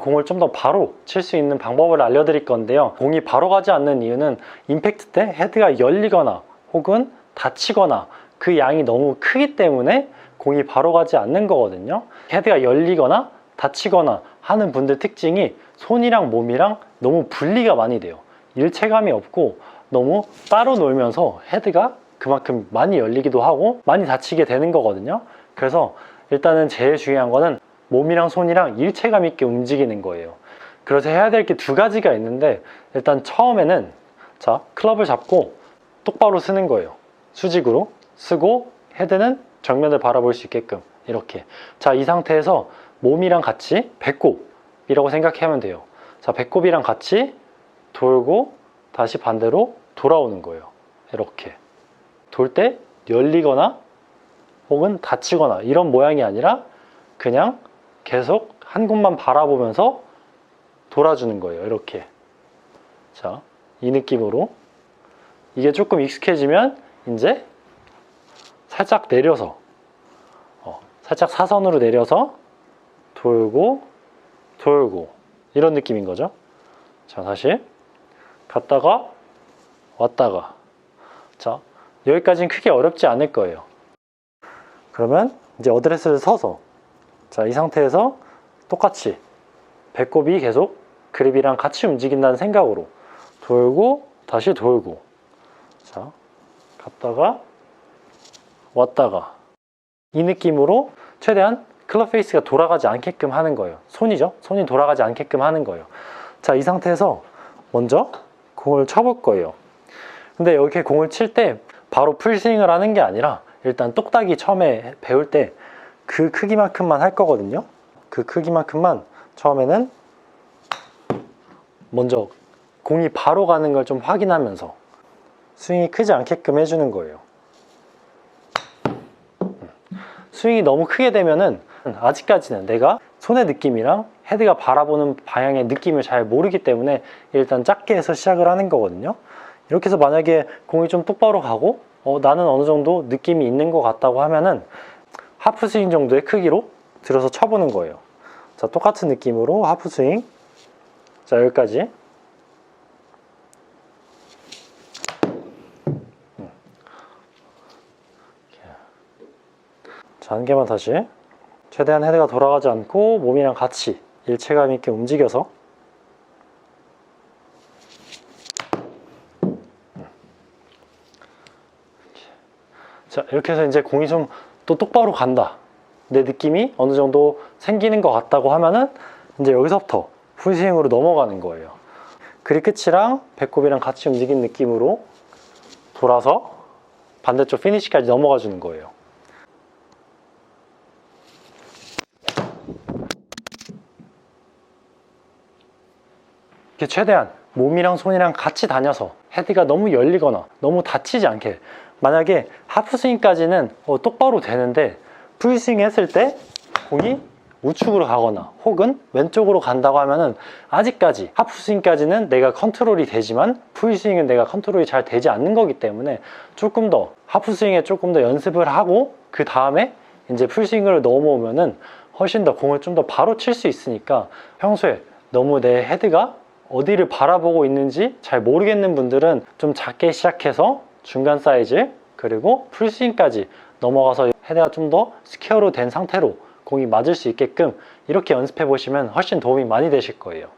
공을 좀 더 바로 칠 수 있는 방법을 알려드릴 건데요. 공이 바로 가지 않는 이유는 임팩트 때 헤드가 열리거나 혹은 닫히거나 그 양이 너무 크기 때문에 공이 바로 가지 않는 거거든요. 헤드가 열리거나 닫히거나 하는 분들 특징이 손이랑 몸이랑 너무 분리가 많이 돼요. 일체감이 없고 너무 따로 놀면서 헤드가 그만큼 많이 열리기도 하고 많이 닫히게 되는 거거든요. 그래서 일단은 제일 중요한 거는 몸이랑 손이랑 일체감 있게 움직이는 거예요. 그래서 해야 될 게 두 가지가 있는데 일단 처음에는 자 클럽을 잡고 똑바로 쓰는 거예요. 수직으로 쓰고 헤드는 정면을 바라볼 수 있게끔 이렇게 자 이 상태에서 몸이랑 같이 배꼽이라고 생각하면 돼요. 자 배꼽이랑 같이 돌고 다시 반대로 돌아오는 거예요. 이렇게 돌 때 열리거나 혹은 닫히거나 이런 모양이 아니라 그냥 계속 한 곳만 바라보면서 돌아주는 거예요. 이렇게. 자, 이 느낌으로. 이게 조금 익숙해지면 이제 살짝 내려서, 어, 살짝 사선으로 내려서 돌고, 돌고. 이런 느낌인 거죠. 자, 다시. 갔다가, 왔다가. 자, 여기까지는 크게 어렵지 않을 거예요. 그러면 이제 어드레스를 서서 자, 이 상태에서 똑같이 배꼽이 계속 그립이랑 같이 움직인다는 생각으로 돌고 다시 돌고 자, 갔다가 왔다가 이 느낌으로 최대한 클럽 페이스가 돌아가지 않게끔 하는 거예요. 손이죠. 손이 돌아가지 않게끔 하는 거예요. 자, 이 상태에서 먼저 공을 쳐볼 거예요. 근데 이렇게 공을 칠 때 바로 풀스윙을 하는 게 아니라 일단 똑딱이 처음에 배울 때 그 크기만큼만 할 거거든요. 그 크기만큼만 처음에는 먼저 공이 바로 가는 걸 좀 확인하면서 스윙이 크지 않게끔 해주는 거예요. 스윙이 너무 크게 되면은 아직까지는 내가 손의 느낌이랑 헤드가 바라보는 방향의 느낌을 잘 모르기 때문에 일단 작게 해서 시작을 하는 거거든요. 이렇게 해서 만약에 공이 좀 똑바로 가고 어, 나는 어느 정도 느낌이 있는 것 같다고 하면은 하프 스윙 정도의 크기로 들어서 쳐보는 거예요. 자, 똑같은 느낌으로 하프 스윙. 자, 여기까지. 음. 자, 한 개만 다시. 최대한 헤드가 돌아가지 않고 몸이랑 같이 일체감 있게 움직여서 자, 이렇게 해서 이제 공이 좀 또 똑바로 간다. 내 느낌이 어느 정도 생기는 것 같다고 하면은 이제 여기서부터 풀스윙으로 넘어가는 거예요. 그립 끝이랑 배꼽이랑 같이 움직인 느낌으로 돌아서 반대쪽 피니시까지 넘어가 주는 거예요. 이렇게 최대한 몸이랑 손이랑 같이 다녀서 헤드가 너무 열리거나 너무 다치지 않게 만약에 하프스윙까지는 어, 똑바로 되는데 풀스윙 했을 때 공이 우측으로 가거나 혹은 왼쪽으로 간다고 하면은 아직까지 하프스윙까지는 내가 컨트롤이 되지만 풀스윙은 내가 컨트롤이 잘 되지 않는 거기 때문에 조금 더 하프스윙에 조금 더 연습을 하고 그 다음에 이제 풀스윙으로 넘어오면은 훨씬 더 공을 좀 더 바로 칠 수 있으니까 평소에 너무 내 헤드가 어디를 바라보고 있는지 잘 모르겠는 분들은 좀 작게 시작해서 중간 사이즈 그리고 풀스윙까지 넘어가서 헤드가 좀 더 스퀘어로 된 상태로 공이 맞을 수 있게끔 이렇게 연습해 보시면 훨씬 도움이 많이 되실 거예요.